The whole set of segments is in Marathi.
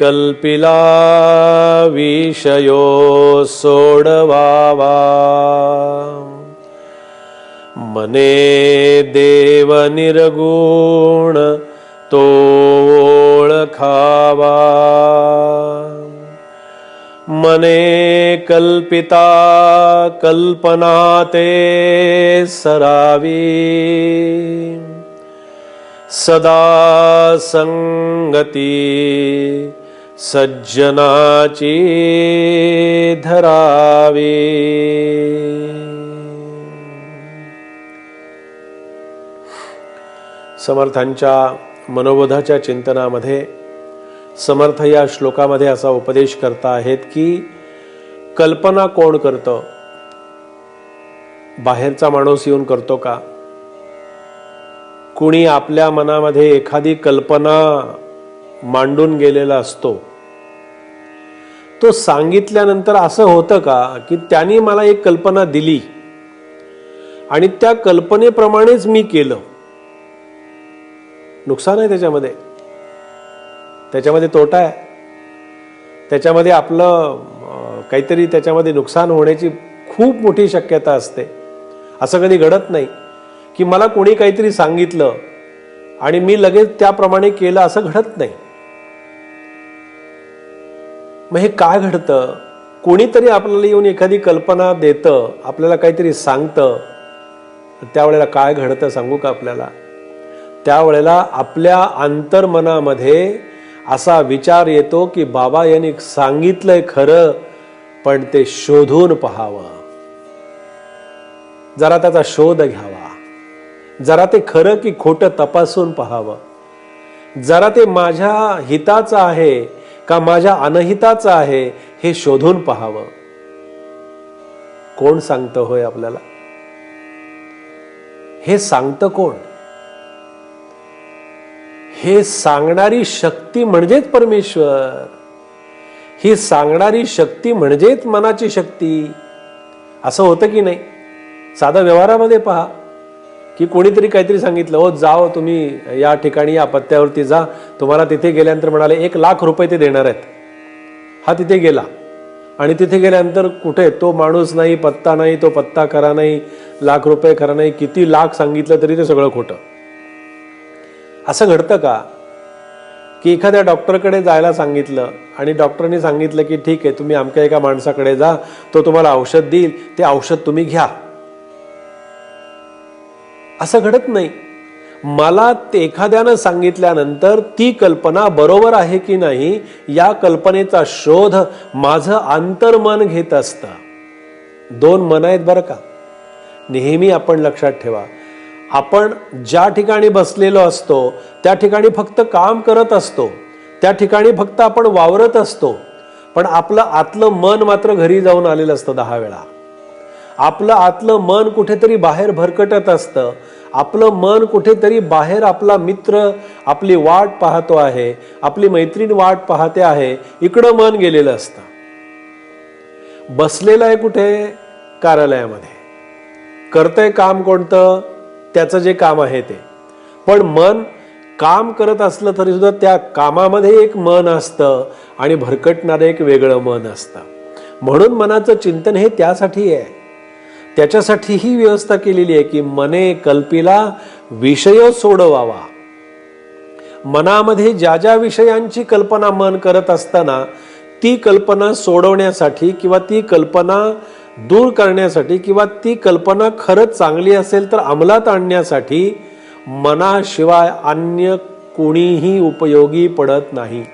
कल्पिला विषयो सोडवावा. मने देव निर्गुण तो ओळखावा. मने कल्पिता कल्पना ते सरावी. सदा संगती सज्जनाची धरावी. समर्थांच्या मनोबोधाच्या चिंतनामध्ये समर्थ या श्लोकामध्ये असा उपदेश करता आहेत की कल्पना कोण करतं? बाहेरचा माणूस येऊन करतो का? कुणी आपल्या मनामध्ये एखादी कल्पना मांडून गेलेला असतो. तो सांगितल्यानंतर असं होतं का की त्यांनी मला एक कल्पना दिली. आणि त्या कल्पनेप्रमाणेच मी केलं. नुकसान आहे त्याच्यामध्ये. त्याच्यामध्ये तोटा आहे. त्याच्यामध्ये आपलं काहीतरी त्याच्यामध्ये नुकसान होण्याची खूप मोठी शक्यता असते. असं कधी घडत नाही की मला कोणी काहीतरी सांगितलं आणि मी लगेच त्याप्रमाणे केलं असं घडत नाही. मग हे काय घडतं? कोणीतरी आपल्याला येऊन एखादी कल्पना देतं आपल्याला काहीतरी सांगतं. त्यावेळेला काय घडतं सांगू का आपल्याला? त्यावेळेला आपल्या अंतर्मनामध्ये असा विचार येतो की बाबा यांनी सांगितलंय खरं पण ते शोधून पहावं. जरा त्याचा शोध घ्यावा. जरा ते खरं की खोटं तपासून पहावं. जरा ते माझ्या हिताचं आहे का माझ्या अनहिताचं आहे हे शोधून पहावं? कोण सांगतं होय आपल्याला? हे सांगतं कोण? हे सांगणारी शक्ती म्हणजेच परमेश्वर. ही सांगणारी शक्ती म्हणजेच मनाची शक्ती. असं होतं की नाही? साधा व्यवहारामध्ये पहा. की कोणीतरी काहीतरी सांगितलं हो जाओ तुम्ही या ठिकाणी या पत्त्यावरती जा. तुम्हाला तिथे गेल्यानंतर म्हणाले एक लाख रुपये ते देणार आहेत. हा तिथे गेला. आणि तिथे गेल्यानंतर कुठे? तो माणूस नाही पत्ता नाही तो पत्ता करा नाही लाख रुपये खरा नाही किती लाख सांगितलं तरी ते सगळं खोटं. असं घडतं का? की एखाद्या डॉक्टरकडे जायला सांगितलं आणि डॉक्टरने सांगितलं की ठीक आहे तुम्ही आमच्या एका माणसाकडे जा तो तुम्हाला औषध देईल ते औषध तुम्ही घ्या. असं घडत नाही. मला ते एखाद्यानं सांगितल्यानंतर ती कल्पना बरोबर आहे की नाही या कल्पनेचा शोध माझं आंतरमन घेत असतं. दोन मन आहेत बरं का? नेहमी आपण लक्षात ठेवा. आपण ज्या ठिकाणी बसलेलो असतो त्या ठिकाणी फक्त काम करत असतो. त्या ठिकाणी फक्त आपण वावरत असतो. पण आपलं आतलं मन मात्र घरी जाऊन आलेलं असतं दहा वेळा. आपलं आतलं मन कुठेतरी बाहेर भरकटत असतं. आपलं मन कुठेतरी बाहेर आपला मित्र आपली वाट पाहतो आहे आपली मैत्रीण वाट पाहते आहे इकडं मन गेलेलं असतं. बसलेलं आहे कुठे? कार्यालयामध्ये. करतंय काम कोणतं? त्याचं जे काम आहे ते. पण मन काम करत असलं तरी सुद्धा त्या कामामध्ये एक मन असतं आणि भरकटणारं एक वेगळं मन असतं. म्हणून मनाचं चिंतन हे त्यासाठी आहे. त्याच्यासाठी ही व्यवस्था केलेली आहे की मने कल्पिला विषय सोडवावा. मनामध्ये ज्या ज्या विषयांची कल्पना मन करत असताना ती कल्पना सोडवण्यासाठी किंवा ती कल्पना दूर करण्यासाठी किंवा ती कल्पना खरंच चांगली असेल तर अंमलात आणण्यासाठी मनाशिवाय अन्य कोणीही उपयोगी पडत नाही.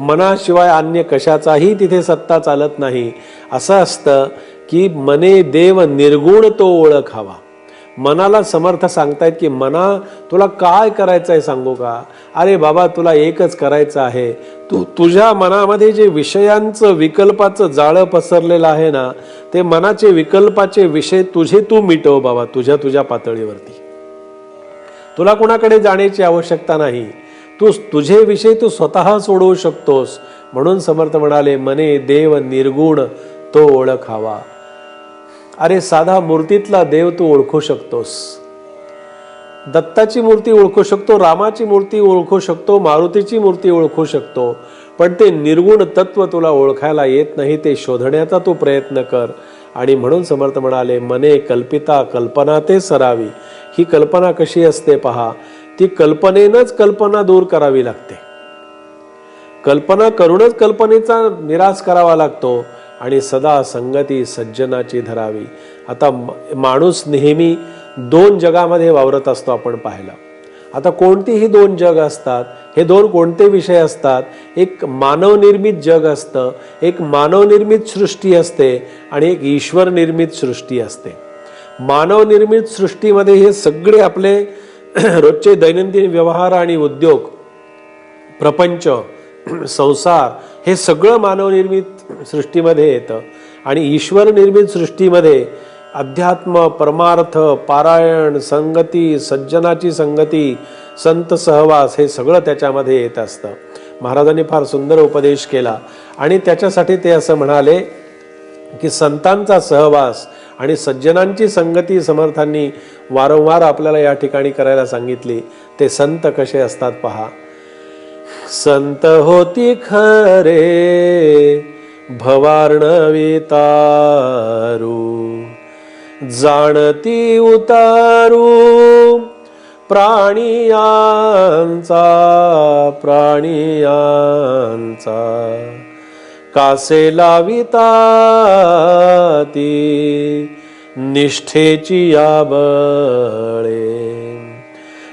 मनाशिवाय अन्य कशाचाही तिथे सत्ता चालत नाही. असं असतं की मने देव निर्गुण तो ओळखावा मनाला समर्थ सांगतायत की मना तुला काय करायचं आहे सांगू का? अरे बाबा तुला एकच करायचं आहे. तू तुझ्या मनामध्ये जे विषयांचं विकल्पाचं जाळं पसरलेलं आहे ना ते मनाचे विकल्पाचे विषय तुझे तू मिटव बाबा तुझ्या तुझ्या पातळीवरती. तुला कुणाकडे जाण्याची आवश्यकता नाही. तू तुझे विषय तू स्वतः सोडवू शकतोस. म्हणून समर्थ म्हणाले मने देव निर्गुण तो ओळखावा अरे साधा मूर्तीतला देव तू ओळखू शकतोस. दत्ताची मूर्ती ओळखू शकतो रामाची मूर्ती ओळखू शकतो मारुतीची मूर्ती ओळखू शकतो पण ते निर्गुण तत्व तुला ओळखायला येत नाही ते शोधण्याचा तू प्रयत्न कर. आणि म्हणून समर्थ म्हणाले मने कल्पिता कल्पना ते सरावी. ही कल्पना कशी असते पहा ती कल्पनेनंच कल्पना दूर करावी लागते. कल्पना करूनच कल्पनेचा निराश करावा लागतो. आणि सदा संगती सज्जनाची धरावी. आता माणूस नेहमी दोन जगामध्ये वावरत असतो आपण पाहिलं आता कोणतीही दोन जग असतात हे दोन कोणते विषय असतात एक मानवनिर्मित जग असतं एक मानवनिर्मित सृष्टी असते आणि एक ईश्वर निर्मित सृष्टी असते. मानवनिर्मित सृष्टीमध्ये हे सगळे आपले रोजचे दैनंदिन व्यवहार आणि उद्योग प्रपंच संसार हे सगळं मानवनिर्मित सृष्टीमध्ये येतं. आणि ईश्वर निर्मित सृष्टीमध्ये अध्यात्म परमार्थ पारायण संगती सज्जनाची संगती संत सहवास हे सगळं त्याच्यामध्ये येत असतं. महाराजांनी फार सुंदर उपदेश केला. आणि त्याच्यासाठी ते असं म्हणाले की संतांचा सहवास आणि सज्जनांची संगती समर्थांनी वारंवार आपल्याला या ठिकाणी करायला सांगितली. ते संत कसे असतात पहा. संत होती खरे भवार्णवितारू. जाणती उतारू प्राणियांचा प्राणियांचा कासे लाविता ती निष्ठेची या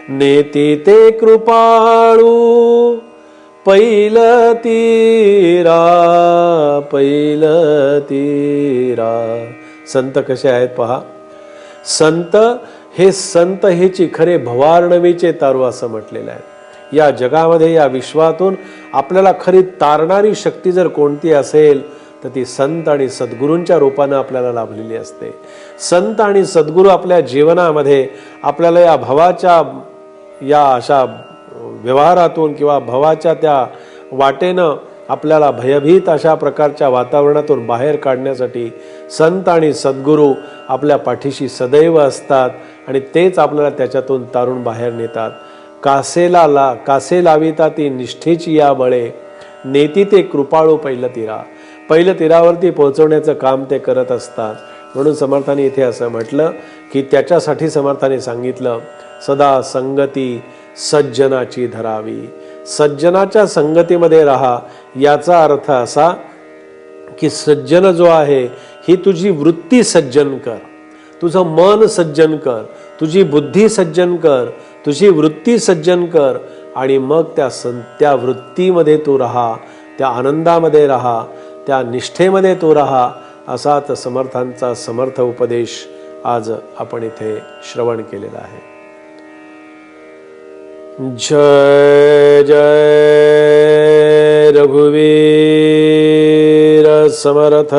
नेती ते कृपाळू पैल तीरा पैल तीरा. संत कसे आहेत पहा. संत हे संत हेची खरे भवार्णवीचे तारू असं म्हटलेलं आहे. या जगामध्ये या विश्वातून आपल्याला खरी तारणारी शक्ती जर कोणती असेल तर ती संत आणि सद्गुरूंच्या रूपानं आपल्याला लाभलेली असते. संत आणि सद्गुरू आपल्या जीवनामध्ये आपल्याला या भावाच्या या अशा व्यवहारातून किंवा भवाच्या त्या वाटेनं आपल्याला भयभीत अशा प्रकारच्या वातावरणातून बाहेर काढण्यासाठी संत आणि सद्गुरू आपल्या पाठीशी सदैव असतात आणि तेच आपल्याला त्याच्यातून तारून बाहेर नेतात. कासेला ला कासे लाविता ती निष्ठेची या बळे. नेती ते कृपाळू पहिलं तिरा. पहिलं तीरावरती पोहोचवण्याचं काम ते करत असतात. म्हणून समर्थाने इथे असं म्हटलं की त्याच्यासाठी समर्थाने सांगितलं सदा संगती सज्जनाची धरावी. सज्जनाच्या संगतीमध्ये राहा. याचा अर्थ असा की सज्जन जो आहे ही तुझी वृत्ती सज्जन कर. तुझं मन सज्जन कर. तुझी बुद्धी सज्जन कर. तुझी वृत्ती सज्जन कर. आणि मग त्या सं त्या वृत्तीमध्ये तू राहा. त्या आनंदामध्ये राहा. त्या निष्ठेमध्ये तू राहा. असाच समर्थांचा समर्थ उपदेश आज आपण इथे श्रवण केलेला आहे. जय जय रघुवीर समर्थ।